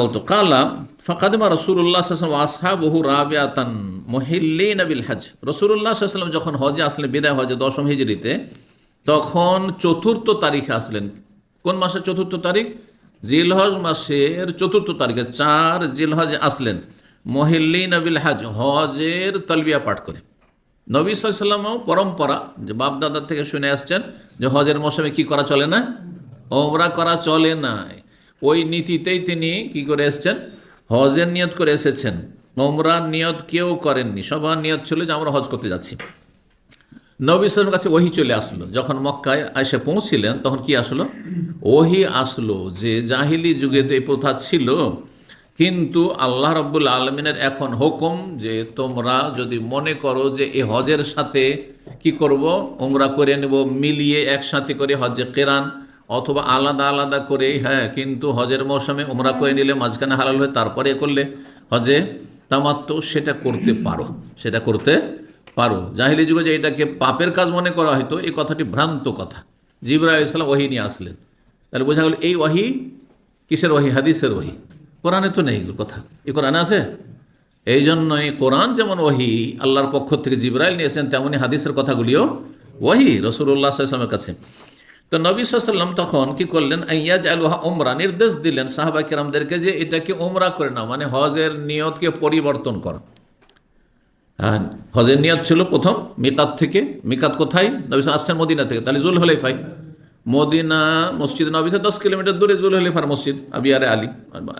বলতো, কালা, ফাকাদিমা রসুল্লাহ আসলাম আসহাবহু রাবিয়াতান মহিল্লিন বিল হজ রসুল্লাহ সাল্লাম যখন হজে আসলেন, বিদায় হজে দশম হিজড়িতে, তখন চতুর্থ তারিখে আসলেন। কোন মাসের চতুর্থ তারিখ? জিলহজ মাসের চতুর্থ তারিখে চার জিলহজে আসলেন, মহিল্লিন বিল হজ হজের তলবিয়া পাঠ করে। নবী সাল্লামও পরম্পরা, যে বাপ দাদার থেকে শুনে আসছেন যে হজের মৌসুমে কি করা চলে না? ওমরা করা চলে না ওই নীতিতেই তিনি কি করে এসেছেন? হজের নিয়ত করে এসেছেন। ওমরার নিয়ত কেউ করেননি। সবার নিয়ত ছিল যে আমরা হজ করতে যাচ্ছি। নবী কাছে ওহি চলে আসলো। যখন মক্কায় এসে পৌঁছিলেন, তখন কি আসলো? ওহি আসলো যে জাহিলি যুগে তো এই প্রথা ছিল, কিন্তু আল্লাহ রব্বুল আলমিনের এখন হুকুম যে তোমরা যদি মনে করো যে এই হজের সাথে কি করব? ওমরা করে নেব, মিলিয়ে একসাথে করে হজে কেরান। অথবা আলাদা আলাদা করে হ্যাঁ কিন্তু হজের মৌসুমে ওমরা করে নিলে মাঝখানে হালাল হয়ে তারপরে করলে হজে তামাত্ম সেটা করতে পারো, সেটা করতে পারো। জাহিলি যুগে যে এটাকে পাপের কাজ মনে করা হয়তো, এই কথাটি ভ্রান্ত কথা। জিবরা ইসলাম ওহি নিয়ে আসলেন। তাহলে বোঝা গেল এই ওহি কিসের ওহি হাদিসের ওহি কোরআনে তো নেই কথা। এই কোরআনে আছে? এই জন্যই কোরআন যেমন ওহি আল্লাহর পক্ষ থেকে জিব্রাইল নিয়েছেন তেমনি হাদিসের কথাগুলিও ওহি রসুল্লাহ আসলামের কাছে। তো নবী সাল্লাম তখন কি করলেন? ইয়াজ আলুহা ওমরা নির্দেশ দিলেন সাহাবা কিরামদেরকে যে এটাকে ওমরা করে নাও মানে হজের নিয়তকে পরিবর্তন কর। হ্যাঁ হজের নিয়ত ছিল প্রথম, মিকাত থেকে। মিকাত কোথায়? নবী আসছেন মদিনা থেকে। তাহলে জুল হলেফাই মদিনা মসজিদ নবীতে দশ কিলোমিটার দূরে জুল হলিফার মসজিদ, আবিয়ারে আলী,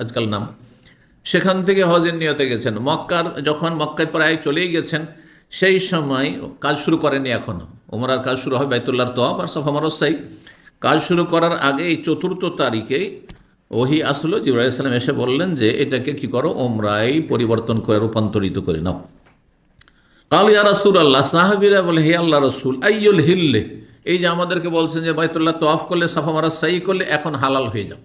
আজকাল নাম। সেখান থেকে হজের নিয়তে গেছেন। মক্কার, যখন মক্কায় প্রায় চলেই গেছেন সেই সময় কাজ শুরু করেনি এখনও ওমরার কাজ শুরু হয় বাইতুল্লাহর তোয়াফ আর সফা মরসাই কাজ শুরু করার আগে এই চতুর্থ তারিখে ওহি আসলো জিবরাহ ইসলাম এসে বললেন যে, এটাকে কি করো? ওমরাই পরিবর্তন করে রূপান্তরিত করে নাও। কাল ইয়া রাসুল আল্লাহ সাহাবিরা বলে, হে আল্লাহ রসুল, আইয়ুল হিল্লে? এই যে আমাদেরকে বলছেন যে, বাইতুল্লাহ তোয়াফ করলে, সাফা মারা সাই করলে এখন হালাল হয়ে যাও।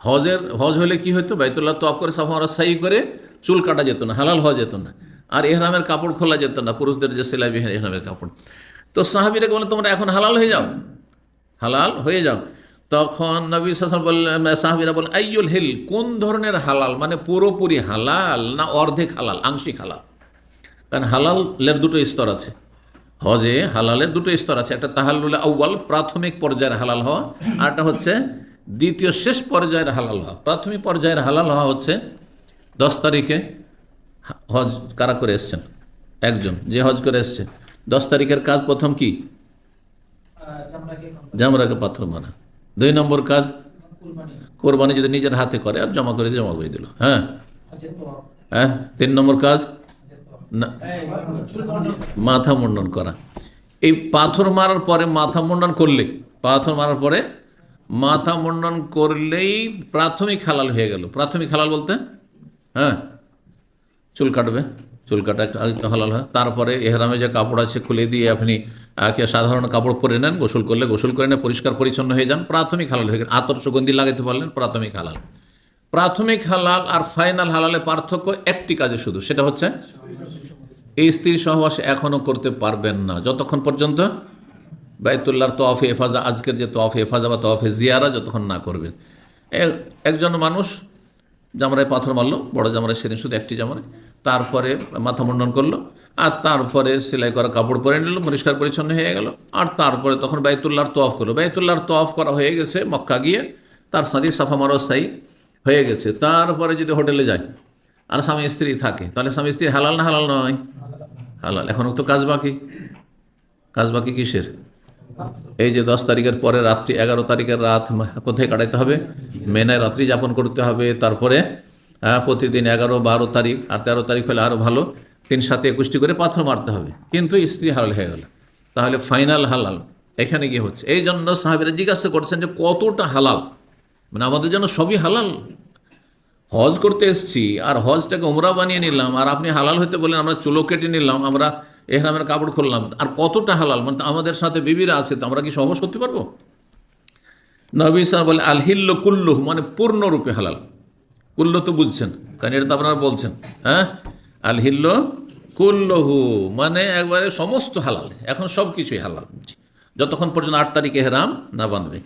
হজের, হজ হলে কি হতো বাইতুল্লাহ তোয়াফ করে, সাফা মারা সাই করে চুল কাটা যেত না, হালাল হওয়া যেত না। আর এহরামের কাপড় খোলা যেত না, পুরুষদের যে সেলাই বিহার এহরামের কাপড়। তো সাহাবিরাকে বলে তোমরা এখন হালাল হয়ে যাও, হালাল হয়ে যাও। তখন নবী সাসম বললেন, সাহাবিরা বলেন আইয়ুল হিল, কোন ধরনের হালাল? মানে পুরোপুরি হালাল না অর্ধেক হালাল, আংশিক হালাল? কারণ হালালের দুটো স্তর আছে। হজে হালালের দুটো স্তর আছে, একটা তাহাল্লুল আউ্বাল প্রাথমিক পর্যায়ের হালাল হওয়া, আর একটা হচ্ছে দ্বিতীয় শেষ পর্যায়ের হালাল হওয়া। প্রাথমিক পর্যায়ের হালাল হওয়া হচ্ছে দশ তারিখে। হজ কারা করে এসছেন? একজন, যে হজ করে এসছে। দশ তারিখের কাজ প্রথম কি? জামরাকে পাথর মারা। দুই নম্বর কাজ? কোরবানি যদি নিজের হাতে করে আর জমা করে জমা করে দিল। হ্যাঁ? হ্যাঁ? তিন নম্বর কাজ? না। মাথা মুন্ডন করা। এই পাথর মারার পরে মাথা মুন্ডন করলে, পাথর মারার পরে মাথা মুন্ডন করলেই প্রাথমিক হালাল হয়ে গেল। প্রাথমিক হালাল বলতে? হ্যাঁ? কাটবে। চুল কাটা একটু হালাল হয়। তারপরে এহরামে যে কাপড় আছে খুলে দিয়ে আপনি সাধারণ কাপড় পরে নেন, গোসল করলে গোসল করে নেন পরিষ্কার পরিচ্ছন্ন হয়ে যান, প্রাথমিক হালাল হয়ে গেল। আতর সুগন্ধি লাগাতে পারলেন, প্রাথমিক হালাল। প্রাথমিক হালাল আর ফাইনাল হালালে পার্থক্য একটি কাজে শুধু, সেটা হচ্ছে এই স্ত্রীর সহবাস এখনও করতে পারবেন না। যতক্ষণ পর্যন্ত বাইতুল্লাহর তোয়াফে হেফাজা আজকের যে তোয়াফে হেফাজা বা তোয়াফে জিয়ারা যতক্ষণ না করবেন। একজন মানুষ জামরায় পাথর মারলো, বড় জামরায় সেদিন শুধু একটি জামরায়। তারপরে মাথা মুন্ডন করল, আর তারপরে সেলাই করা কাপড় পরে নিল, পরিষ্কার পরিচ্ছন্ন হয়ে গেল। আর তারপরে তখন বাইতুল্লাহর তোয়াফ করল। বাইতুল্লাহর তোয়াফ করা হয়ে গেছে মক্কা গিয়ে, তার সাথে সাফা মারো সাই হয়ে গেছে। তারপরে যদি হোটেলে যায়, আর স্বামী স্ত্রী থাকে, তাহলে স্বামী স্ত্রী হালাল না হালাল নয়? হালাল। এখনও তো কাজ বাকি। কাজ বাকি কিসের? এই যে দশ তারিখের পরে রাত্রি এগারো তারিখের রাত কোথায় কাটাইতে হবে? মেনায় রাত্রি যাপন করতে হবে। তারপরে প্রতিদিন এগারো, বারো তারিখ আর তেরো তারিখ হলে আরও ভালো। তিন সাথে একুশটি করে পাথর মারতে হবে। কিন্তু স্ত্রী হালাল হয়ে গেল। তাহলে ফাইনাল হালাল। এখানে কি হচ্ছে? এই জন্য সাহেবেরা জিজ্ঞাসা করছেন যে কতটা হালাল? মানে আমাদের জন্য সবই হালাল। হজ করতে এসছি আর হজটাকে উমরা বানিয়ে নিলাম। আর আপনি হালাল হতে বললেন, আমরা চুলো কেটে নিলাম। আমরা এহরামের কাপড় খুললাম। আর কতটা হালাল? মানে আমাদের সাথে বিবিরা আছে, তো আমরা কি সহজ করতে পারব? নবী সাল বলে, আলহিল্ল কুল্লু মানে পূর্ণরূপে হালাল। কুল্ল তো বুঝছেন, কারণ এটা তো আপনারা বলছেন হ্যাঁ? আলহিল্ল কুল্লহু মানে একবারে সমস্ত হালাল। এখন সব কিছুই হালাল। যতক্ষণ পর্যন্ত আট তারিখে হেরাম না বাঁধবে।